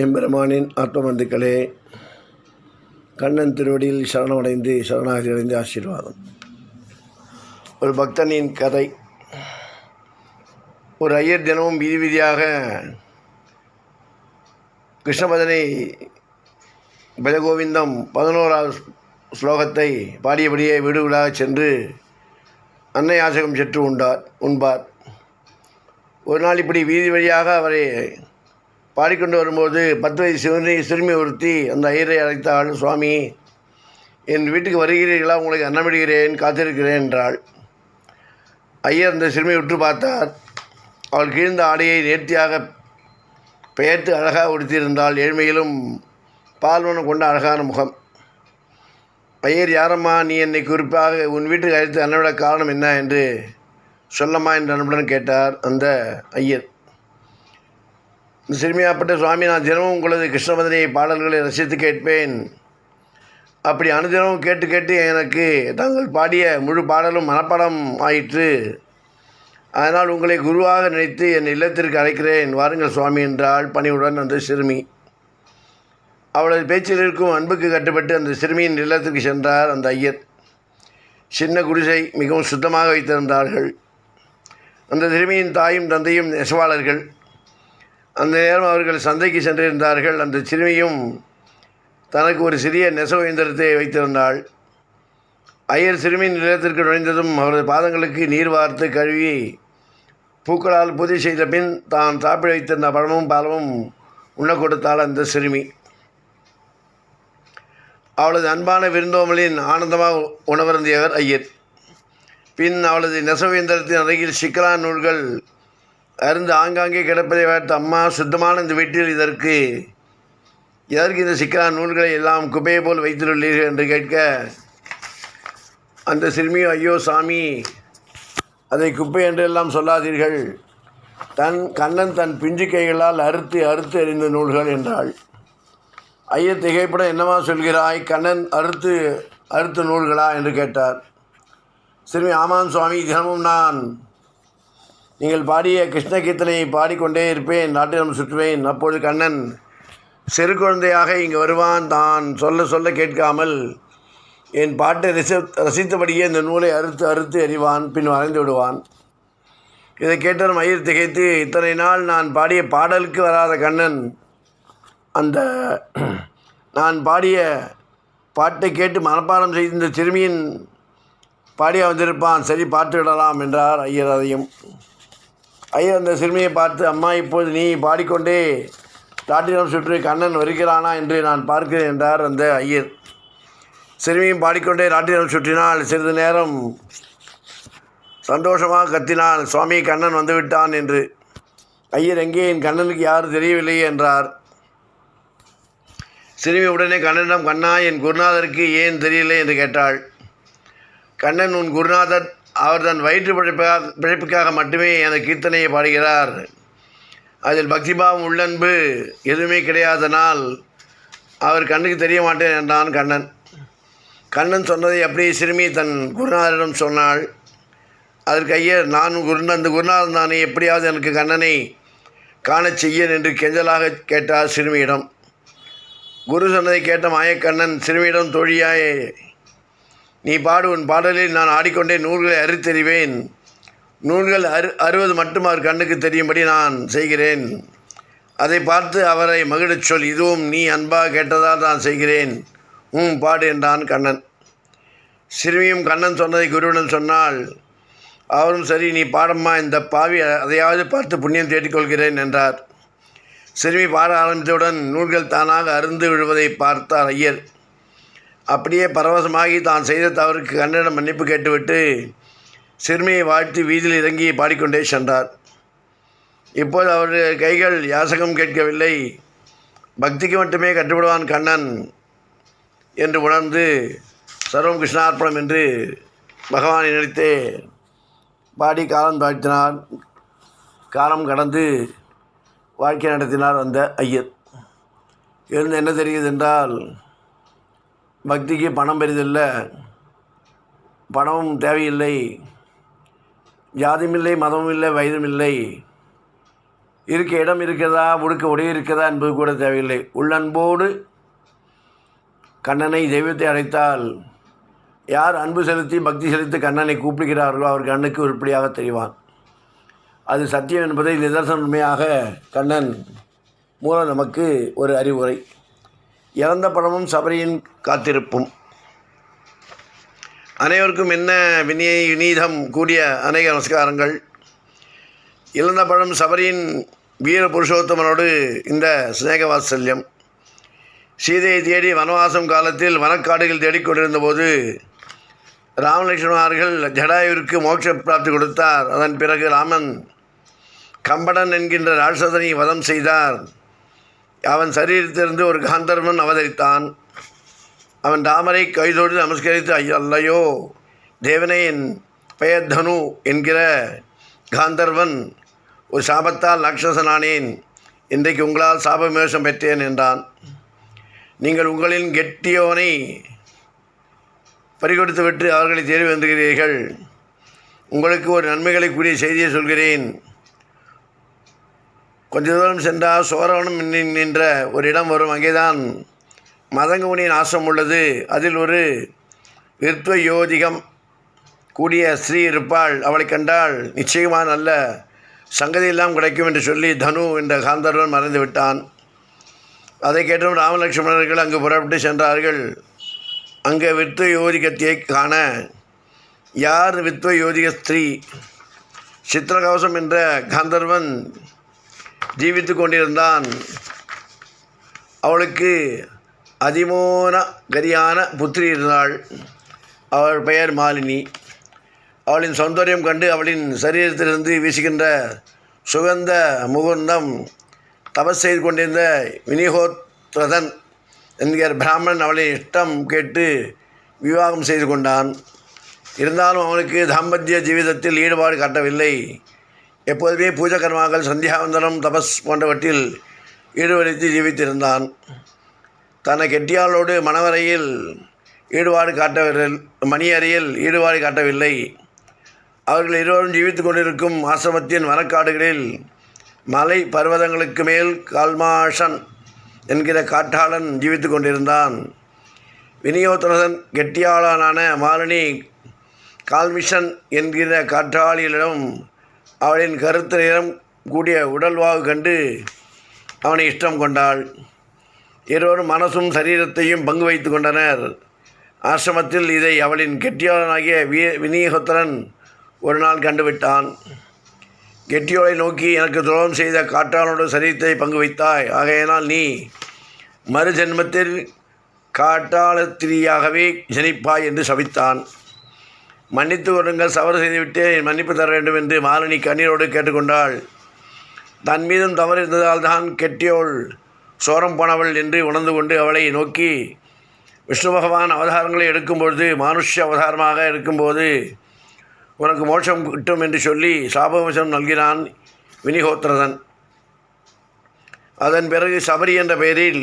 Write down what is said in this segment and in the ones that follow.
எம்பெருமானின் ஆத்மபந்துக்களே கண்ணன் திருவடியில் சரணமடைந்து சரணாகி அடைந்து ஆசீர்வாதம். ஒரு பக்தனின் கதை. ஒரு ஐயர் தினமும் வீதி வீதியாக கிருஷ்ணபதனை பஜகோவிந்தம் பதினோராவது ஸ்லோகத்தை பாடியபடியே வீடு வீடாக சென்று அன்னை யாசகம் சென்று உண்டார் உண்பார். ஒரு நாள் இப்படி வீதி வழியாக அவரை பாடிக்கொண்டு வரும்போது பத்து வயது சிறுமி சிறுமி ஒருத்தி அந்த ஐயரை அழைத்தாள் சுவாமி என் வீட்டுக்கு வருகிறீர்களா? உங்களுக்கு அன்னமிடுகிறேன் காத்திருக்கிறேன் என்றாள் ஐயர் அந்த சிறுமியை உற்று பார்த்தார். அவள் கீழ்ந்த ஆடையை நேர்த்தியாக பெயர்த்து அழகாக உடுத்தியிருந்தாள். ஏழ்மையிலும் பால்வனம் கொண்ட அழகான முகம். ஐயர் யாரம்மா? நீ என்னை குறிப்பாக உன் வீட்டுக்கு அழைத்து அன்னவிட காரணம் என்ன? என்று சொல்லம்மா என்று அன்புடன் கேட்டார் அந்த ஐயர். சிறுமியாப்பட்ட சுவாமி நான் தினமும் உங்களது கிருஷ்ணபதனை பாடல்களை ரசித்து கேட்பேன். அப்படி அனுதினமும் கேட்டு கேட்டு எனக்கு தாங்கள் பாடிய முழு பாடலும் மனப்பாடம் ஆயிற்று. அதனால் உங்களை குருவாக நினைத்து என் இல்லத்திற்கு அழைக்கிறேன். வாருங்கள் சுவாமி என்றால் பணிவுடன் அந்த சிறுமி. அவளது பேச்சில் இருக்கும் அன்புக்கு கட்டுப்பட்டு அந்த சிறுமியின் இல்லத்திற்கு சென்றார் அந்த ஐயர். சின்ன குடிசை மிகவும் சுத்தமாக வைத்திருந்தார்கள். அந்த சிறுமியின் தாயும் தந்தையும் நெசவாளர்கள். அந்த நேரம் அவர்கள் சந்தைக்கு சென்றிருந்தார்கள். அந்த சிறுமியும் தனக்கு ஒரு சிறிய நெசவு இயந்திரத்தை வைத்திருந்தாள். ஐயர் சிறுமியின் நிலத்திற்கு நுழைந்ததும் அவரது பாதங்களுக்கு நீர் வார்த்து கழுவி பூக்களால் பூஜை செய்த பின் தான் சாப்பிட வைத்திருந்த பழமும் பாலமும் உண்ண கொடுத்தாள் அந்த சிறுமி. அவளது அன்பான விருந்தோமலின் ஆனந்தமாக உணவருந்தியவர் ஐயர். பின் அவளது நெசவு இயந்திரத்தின் அருகில் சிக்கலான நூல்கள் அருந்து ஆங்காங்கே கிடப்பதை பார்த்து அம்மா சுத்தமான இந்த வீட்டில் இதற்கு எதற்கு இந்த சிக்கலான நூல்களை எல்லாம் குப்பையை போல் வைத்துள்ளீர்கள்? என்று கேட்க அந்த சிறுமியோ ஐயோ சாமி அதை குப்பை என்றெல்லாம் சொல்லாதீர்கள். தன் கண்ணன் தன் பிஞ்சு கைகளால் அறுத்து அறுத்து எறிந்த நூல்கள் என்றாள். ஐய திகைப்பட என்னவா சொல்கிறாய்? கண்ணன் அறுத்து அறுத்து நூல்களா? என்று கேட்டார். சிறுமி ஆமான் சுவாமி தினமும் நான் நீங்கள் பாடிய கிருஷ்ண கீர்த்தனையை பாடிக்கொண்டே இருப்பேன் நாட்டினம் சுற்றுவேன். அப்பொழுது கண்ணன் சிறு குழந்தையாக இங்கு வருவான் தான். சொல்ல சொல்ல கேட்காமல் என் பாட்டை ரசி ரசித்தபடியே இந்த நூலை அறுத்து அறுத்து எறிவான் பின் வரைந்து விடுவான். இதை கேட்டவரும் மயிர் திகைத்து இத்தனை நாள் நான் பாடிய பாடலுக்கு வராத கண்ணன் அந்த நான் பாடிய பாட்டை கேட்டு மனப்பாடம் செய்த இந்த சிறுமியின் பாடிய வந்திருப்பான். சரி பாட்டு விடலாம் என்றார் ஐயர் அதையும். ஐயர் அந்த சிறுமியை பார்த்து அம்மா இப்போது நீ பாடிக்கொண்டே தாட்டினம் சுற்றி கண்ணன் வருகிறானா என்று நான் பார்க்கிறேன் என்றார் அந்த ஐயர். சிறுமியும் பாடிக்கொண்டே நாட்டினம் சுற்றினால் சிறிது நேரம் சந்தோஷமாக கத்தினான் சுவாமி கண்ணன் வந்துவிட்டான் என்று. ஐயர் எங்கே? என் கண்ணனுக்கு யாரும் தெரியவில்லையே என்றார். சிறுமி உடனே கண்ணனிடம் கண்ணா என் குருநாதருக்கு ஏன் தெரியலை என்று கேட்டாள். கண்ணன் உன் குருநாதர் அவர் தன் வயிற்று பிழைப்பாக பிழைப்புக்காக மட்டுமே அந்த கீர்த்தனையை பாடுகிறார். அதில் பக்திபாவம் உள்ளன்பு எதுவுமே கிடையாதனால் அவர் கண்ணுக்கு தெரிய மாட்டேன் என்றான் கண்ணன். கண்ணன் சொன்னதை அப்படியே சிறுமி தன் குருநாதரிடம் சொன்னாள். அதற்கு ஐயர் நான் குருநா அந்த குருநாதன் தானே எப்படியாவது எனக்கு கண்ணனை காணச் செய்யன் என்று கெஞ்சலாக கேட்டார் சிறுமியிடம். குரு சொன்னதை கேட்ட மாயக்கண்ணன் சிறுமியிடம் தோழியாயே நீ பாடு உன் பாடலில் நான் ஆடிக்கொண்டே நூல்களை அறித்தெறிவேன். நூல்கள் அறு அறுவது மட்டும் அவர் கண்ணுக்கு தெரியும்படி நான் செய்கிறேன். அதை பார்த்து அவரை மகிழச் சொல் இதுவும் நீ அன்பாக கேட்டதால் நான் செய்கிறேன். உம் பாடு என்றான் கண்ணன். சிறுமியும் கண்ணன் சொன்னதை குருவிடம் சொன்னால் அவரும் சரி நீ பாடம்மா இந்த பாவி அதையாவது பார்த்து புண்ணியம் தேடிக்கொள்கிறேன் என்றார். சிறுமி பாட ஆரம்பித்தவுடன் நூல்கள் தானாக அருந்து விழுவதை பார்த்தார் ஐயர். அப்படியே பரவசமாகி தான் செய்த தவறுக்கு கண்ணனிடம் மன்னிப்பு கேட்டுவிட்டு சிறுமியை வாழ்த்து வீதியில் இறங்கி பாடிக்கொண்டே சென்றார். இப்போது அவருடைய கைகள் யாசகம் கேட்கவில்லை. பக்திக்கு மட்டுமே கட்டுப்படுவான் கண்ணன் என்று உணர்ந்து சர்வம் கிருஷ்ணார்ப்பணம் என்று பகவானை நினைத்தே பாடி காலம் தாழ்த்தினார். காலம் கடந்து வாழ்க்கை நடத்தினார் அந்த ஐயர். இருந்து என்ன தெரியுது என்றால் பக்திக்கு பணம் பெரிதில்லை. பணமும் தேவையில்லை. ஜாதியும் மதமும் இல்லை வயதும் இல்லை. இருக்க இடம் இருக்கிறதா உடுக்க உடை இருக்கிறதா என்பது கூட தேவையில்லை. உள்ளன்போடு கண்ணனை தெய்வத்தை அழைத்தால் யார் அன்பு செலுத்தி பக்தி செலுத்தி கண்ணனை கூப்பிடுகிறார்களோ அவர் கண்ணுக்கு உருப்படியாக தெரிவான். அது சத்தியம் என்பதை நிதர்சனமையாக கண்ணன் மூலம் நமக்கு ஒரு அறிவுரை. இறந்த படமும் சபரியின் காத்திருப்பும். அனைவருக்கும் என்ன விநிய விநீதம் கூடிய அநேக நமஸ்காரங்கள். இழந்த பழம் சபரியின் வீர புருஷோத்தமனோடு இந்த சிநேக வாத்சல்யம். சீதையை தேடி வனவாசம் காலத்தில் வனக்காடுகள் தேடிக்கொண்டிருந்த போது ராமலட்சுமணார்கள் ஜடாயுவிற்கு மோட்ச பிராப்தி கொடுத்தார். அதன் பிறகு ராமன் கம்படன் என்கின்ற ராட்சதனை வதம் செய்தார். அவன் சரீரத்திலிருந்து ஒரு காந்தர்வன் அவதரித்தான். அவன் ராமரை கைதோடு நமஸ்கரித்து ஐயோ அல்லையோ தேவனே என் பெயர் தனு என்கிற காந்தர்வன் ஒரு சாபத்தால் ராட்சசனானேன் இன்றைக்கு உங்களால் சாப விமோசம் பெற்றேன் என்றான். நீங்கள் உங்களின் கெட்டியோனை பறிகொடுத்துவிட்டு அவர்களை தேடி வந்துகிறீர்கள் உங்களுக்கு ஒரு நன்மைகளை கூடிய செய்தியை சொல்கிறேன். கொஞ்ச தூரம் சென்றால் சோரவனம் நின்ற ஒரு இடம் வரும் அங்கேதான் மதங்கமுனியின் ஆசிரம் உள்ளது. அதில் ஒரு விருத்துவ யோதிகம் கூடிய ஸ்ரீ இருப்பாள். அவளை கண்டால் நிச்சயமாக நல்ல சங்கதியெல்லாம் கிடைக்கும் என்று சொல்லி தனு என்ற காந்தர்வன் மறைந்து விட்டான். அதை கேட்டும் ராமலட்சுமணர்கள் அங்கு புறப்பட்டு சென்றார்கள். அங்கே வித்வ யோதிகத்தை காண யார் வித்வ யோதிக ஸ்திரீ சித்திரகவசம் என்ற காந்தர்வன் ஜீவித்து கொண்டிருந்தான். அவளுக்கு அதிமோன கரியான புத்திரி இருந்தாள். அவள் பெயர் மாலினி. அவளின் சௌந்தரியம் கண்டு அவளின் சரீரத்திலிருந்து வீசுகின்ற சுகந்த முகுந்தம் தபஸ் செய்து கொண்டிருந்த வினிகோத்ரதன் என்கிற பிராமணன் அவளை இஷ்டம் கேட்டு விவாகம் செய்து கொண்டான். இருந்தாலும் அவனுக்கு தாம்பத்திய ஜீவிதத்தில் ஈடுபாடு காட்டவில்லை. எப்போதுமே பூஜை கர்மாக்கள் சந்தியாவந்தனம் தபஸ் போன்றவற்றில் ஈடுபடுத்தி ஜீவித்திருந்தான். தன்னை கெட்டியாளோடு மணவரையில் ஈடுபாடு காட்டவில்லை மணியறையில் ஈடுபாடு காட்டவில்லை. அவர்கள் இருவரும் ஜீவித்து கொண்டிருக்கும் ஆசிரமத்தின் மரக்காடுகளில் மலை பர்வதங்களுக்கு மேல் கால்மாஷன் என்கிற காட்டாளன் ஜீவித்து கொண்டிருந்தான். விநியோகத்துடன் கெட்டியாளனான மாலினி கால்மிஷன் என்கிற காற்றாளியிடம் அவளின் கருத்து நிறம் கூடிய உடல்வாகு கண்டு அவனை இஷ்டம் கொண்டாள். இருவரும் மனசும் சரீரத்தையும் பங்கு வைத்து கொண்டனர். ஆசிரமத்தில் இதை அவளின் கெட்டியோளனாகிய வி விநியோகத்திரன் ஒரு நாள் கண்டுவிட்டான். கெட்டியோளை நோக்கி எனக்கு துரோகம் செய்த காட்டாளனோட சரீரத்தை பங்கு வைத்தாய். ஆகையினால் நீ மறு ஜென்மத்தில் காட்டாளத்திரியாகவே ஜனிப்பாய் என்று சபித்தான். மன்னித்து கொள்ளுங்கள் சவறு செய்துவிட்டு மன்னிப்பு தர வேண்டும் என்று மாலினி கண்ணீரோடு கேட்டுக்கொண்டாள். தன் மீதும் தவறு இருந்ததால் தான் கெட்டியோள் சோரம் போனவள் என்று உணர்ந்து கொண்டு அவளை நோக்கி விஷ்ணு பகவான் அவதாரங்களை எடுக்கும்பொழுது மானுஷ அவதாரமாக இருக்கும்போது உனக்கு மோட்சம் கிட்டும் என்று சொல்லி சாபவசம் நல்கினான் வினிகோத்திரதன் அதன் பிறகு சபரி என்ற பெயரில்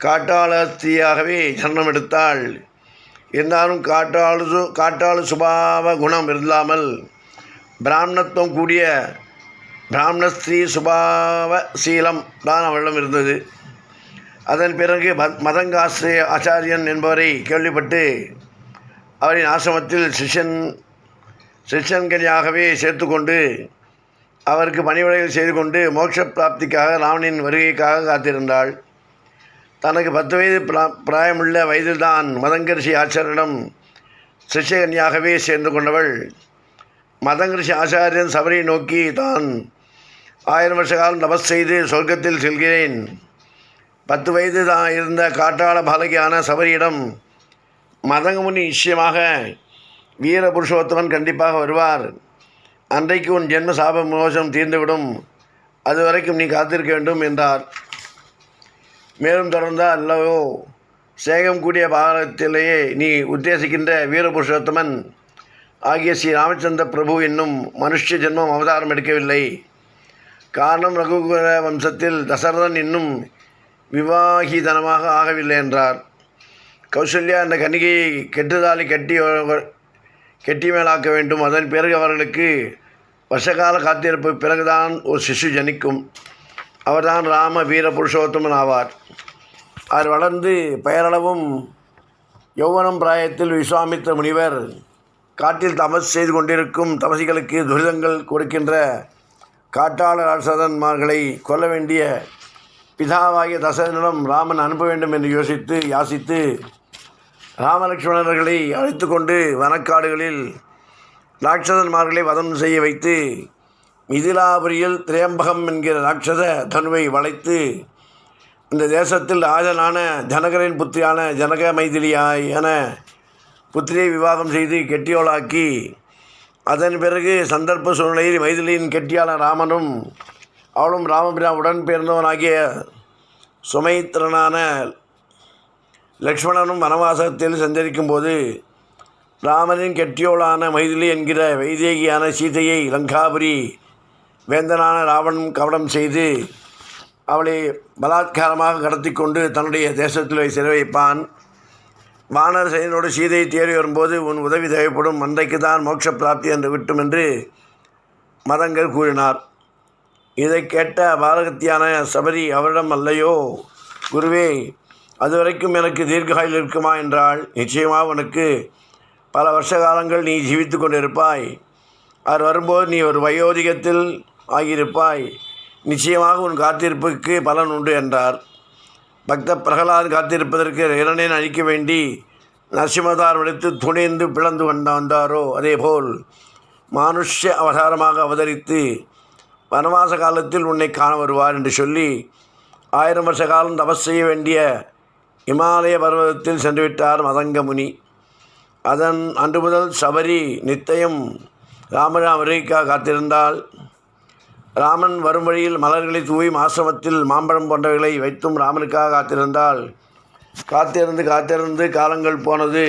காட்டாளத்தியாகவே ஜன்மம் எடுத்தாள். இருந்தாலும் காற்றாலு சு- காட்டாளு சுபாவ குணம் இல்லாமல் பிராமணத்துவம் கூடிய பிராமணஸ்திரீ சுபாவ சீலம் தான் அவளிடம் இருந்தது. அதன் பிறகு மதங்காசிரிய ஆச்சாரியன் என்பவரை கேள்விப்பட்டு அவரின் ஆசிரமத்தில் சிஷ்யன் சிஷ்யன்கனியாகவே சேர்த்துக்கொண்டு அவருக்கு பணிவிடைகள் செய்து கொண்டு மோட்ச பிராப்திக்காக ராவணின் வருகைக்காக காத்திருந்தாள். தனக்கு பத்து வயது பிரா- பிராயமுள்ள வயதில்தான் மதங்கரிஷி ஆச்சாரியிடம் சிஷ்யகன்யாகவே சேர்ந்து கொண்டவள். மதங்கரிஷி ஆச்சாரியன் சபரியை நோக்கி தான் ஆயிரம் வருஷ காலம் தபஸ் செய்து சொர்க்கத்தில் செல்கிறேன். பத்து வயது தான் இருந்த காட்டாள பாலகியான சபரியிடம் மதங்கமுனி நிச்சயமாக வீர புருஷோத்தமன் கண்டிப்பாக வருவார். அன்றைக்கு உன் ஜென்ம சாப மோசம் தீர்ந்துவிடும். அதுவரைக்கும் நீ காத்திருக்க வேண்டும் என்றார். மேலும் தொடர்ந்தால் அல்லவோ சேகம் கூடிய பாகத்திலேயே நீ உத்தேசிக்கின்ற வீரபுருஷோத்தமன் ஆகிய ஸ்ரீ ராமச்சந்திர பிரபு என்னும் மனுஷ ஜென்மம் அவதாரம் எடுக்கவில்லை. காரணம் ரகுகுல வம்சத்தில் தசரதன் இன்னும் விவாகிதனமாக ஆகவில்லை என்றார். கௌசல்யா அந்த கன்னிகையை கெட்டுதாலி கட்டி கெட்டி மேலாக்க வேண்டும். அதன் பிறகு அவர்களுக்கு வருஷகால காத்திருப்பு பிறகுதான் ஒரு சிசு ஜனிக்கும். அவர்தான் ராம வீர புருஷோத்தமன் ஆவார். அவர் வளர்ந்து பெயரளவும் யௌவனம் பிராயத்தில் விஸ்வாமித்த முனிவர் காட்டில் தமஸ் செய்து கொண்டிருக்கும் தமசிகளுக்கு துரிதங்கள் கொடுக்கின்ற காட்டாள ராட்சதன்மார்களை கொல்ல வேண்டிய பிதாவாகிய தசரனிடம் ராமன் அனுப்ப வேண்டும் என்று யோசித்து யாசித்து ராமலட்சுமணர்களை அழைத்து கொண்டு வனக்காடுகளில் ராட்சதன்மார்களை வதம் செய்ய வைத்து மிதிலாபுரியில் திரையம்பகம் என்கிற ராட்சத தனுவை வளைத்து இந்த தேசத்தில் ராஜனான ஜனகரின் புத்திரியான ஜனக மைதிலியான புத்திரியை விவாகம் செய்து கெட்டியோளாக்கி அதன் பிறகு சந்தர்ப்ப சூழ்நிலையில் மைதிலியின் கெட்டியான ராமனும் அவளும் ராமபிரா உடன் பிறந்தவனாகிய சுமைத்திரனான லக்ஷ்மணனும் வனவாசத்தில் சஞ்சரிக்கும் போது ராமனின் கெட்டியோளான மைதிலி என்கிற வைதேகியான சீதையை லங்காபுரி வேந்தனான ராவணன் கவனம் செய்து அவளை பலாத்காரமாக கடத்தி கொண்டு தன்னுடைய தேசத்தில் சிறை வைப்பான் வானர் செயலோடு சீதையை தேடி வரும்போது உன் உதவி தேவைப்படும் அன்றைக்கு தான் மோட்ச பிராப்தி என்று விட்டும் என்று மதங்கள் கூறினார். இதை கேட்ட பாரகத்தியான சபரி அவரிடம் அல்லையோ குருவே அதுவரைக்கும் எனக்கு தீர்க்காயில் இருக்குமா? என்றால் நிச்சயமாக உனக்கு பல வருஷ காலங்கள் நீ ஜீவித்து கொண்டிருப்பாய். அவர் வரும்போது நீ ஒரு வயோதிகத்தில் ஆகியிருப்பாய். நிச்சயமாக உன் காத்திருப்புக்கு பலன் உண்டு என்றார். பக்த பிரகலாத் காத்திருப்பதற்கு இரண்டேன் அழிக்க வேண்டி நரசிம்மதார் விடுத்து துணிந்து பிளந்து வந்த வந்தாரோ? அதேபோல் மானுஷ அவதாரமாக அவதரித்து வனவாச காலத்தில் உன்னை காண வருவார் என்று சொல்லி ஆயிரம் வருஷ காலம் தபஸ் செய்ய வேண்டிய இமாலய பர்வதத்தில் சென்றுவிட்டார் மதங்க முனி அதன் அன்று முதல் சபரி நித்தயம் ராமராம் அமெரிக்கா காத்திருந்தால் ராமன் வரும் வழியில் மலர்களை தூவி ஆசிரமத்தில் மாம்பழம் போன்றவைகளை வைத்தும் ராமனுக்காக காத்திருந்தால் காத்திருந்து காத்திருந்து காலங்கள் போனது.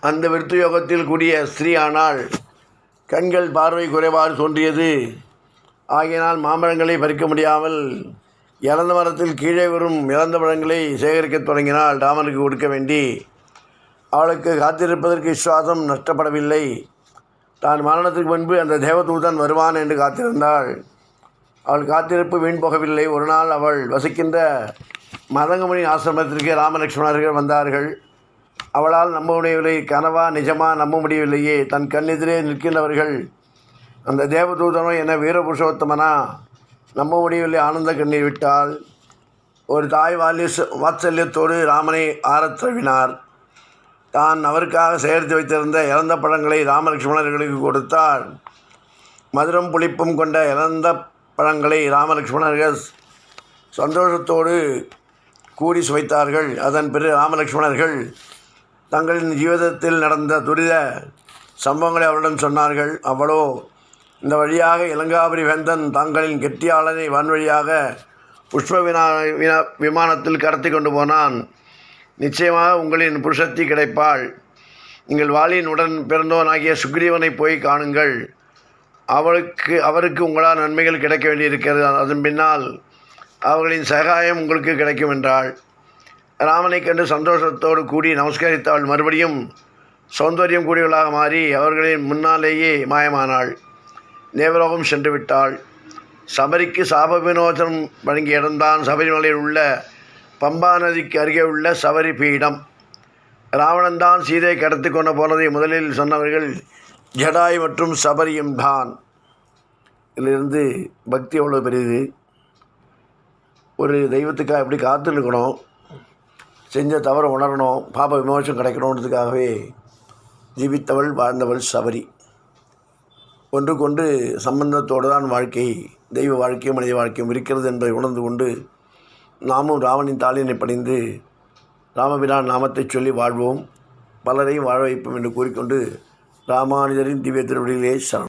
அந்த விருத்து யோகத்தில் கூடிய ஸ்ரீ ஆனால் கண்கள் பார்வை குறைவாறு தோன்றியது. ஆகையினால் மாம்பழங்களை பறிக்க முடியாமல் இறந்த மரத்தில் கீழே வரும் இறந்த பழங்களை சேகரிக்கத் தொடங்கினால் ராமனுக்கு கொடுக்க வேண்டி. அவளுக்கு காத்திருப்பதற்கு விசுவாசம் நஷ்டப்படவில்லை. தான் மரணத்துக்கு முன்பு அந்த தேவதூதன் வருவான் என்று காத்திருந்தாள். அவள் காத்திருப்பு வீண் போகவில்லை. ஒரு நாள் அவள் வசிக்கின்ற மதங்கமணி ஆசிரமத்திற்கு ராமலட்சுமணர்கள் வந்தார்கள். அவளால் நம்ப முடியவில்லை. கனவா நிஜமா நம்ப முடியவில்லையே. தன் கண்ணெதிரே நிற்கின்றவர்கள் அந்த தேவதூதனோ என வீரபுருஷோத்தமனா? நம்ப முடியவில்லை. ஆனந்த கண்ணீர் விட்டால் ஒரு தாய் வாலி வாத்சல்யத்தோடு ராமனை ஆரத் தழுவினார் தான் அவருக்காக சேர்த்து வைத்திருந்த இறந்த பழங்களை ராமலட்சுமணர்களுக்கு கொடுத்தார். மதுரம் புளிப்பும் கொண்ட இறந்த பழங்களை ராமலட்சுமணர்கள் சந்தோஷத்தோடு கூடி சுவைத்தார்கள். அதன் பிறகு ராமலட்சுமணர்கள் தங்களின் ஜீவிதத்தில் நடந்த துரித சம்பவங்களை அவரிடம் சொன்னார்கள். அவளோ இந்த வழியாக இலங்காபுரி வேந்தன் தங்களின் கெட்டியாளனை வான்வழியாக புஷ்ப வினா வினா விமானத்தில் கடத்தி கொண்டு போனான். நிச்சயமாக உங்களின் புருஷத்தி கிடைப்பாள். நீங்கள் வாலின் உடன் பிறந்தவனாகிய சுக்ரீவனை போய் காணுங்கள். அவளுக்கு அவருக்கு உங்களால் நன்மைகள் கிடைக்க வேண்டியிருக்கிறது. அதன் பின்னால் அவர்களின் சகாயம் உங்களுக்கு கிடைக்கும் என்றாள். ராமனை கண்டு சந்தோஷத்தோடு கூடி நமஸ்கரித்தாள். மறுபடியும் சௌந்தரியம் கூடியவளாக மாறி அவர்களின் முன்னாலேயே மாயமானாள். தேவலோகம் சென்று விட்டாள் சபரிக்கு சாப வினோதனம் வழங்கிய இடம்தான் சபரிமலையில் உள்ள பம்பா நதிக்கு அருகே உள்ள சபரி பீடம். ராவணன் தான் சீதை கடத்தி கொண்டு போனதை முதலில் சொன்னவர்கள் ஜடாய் மற்றும் சபரியும் தான். இதிலிருந்து பக்தி எவ்வளோ பெரியது? ஒரு தெய்வத்துக்காக எப்படி காத்திருக்கணும்? செஞ்ச தவறை உணரணும் பாப விமோசம் கிடைக்கணுன்றதுக்காகவே ஜீவித்தவள் வாழ்ந்தவள் சபரி. ஒன்று கொண்டு சம்பந்தத்தோடு தான் வாழ்க்கை தெய்வ வாழ்க்கையும் மனித வாழ்க்கையும் இருக்கிறது என்பதை உணர்ந்து கொண்டு நாமும் ராவணின் தாளினை பணிந்து ராமபிரான் நாமத்தை சொல்லி வாழ்வோம். பலரையும் வாழ வைப்போம் என்று கூறிக்கொண்டு ராமானுஜரின் திவ்ய திருவடிகளே சரணம்.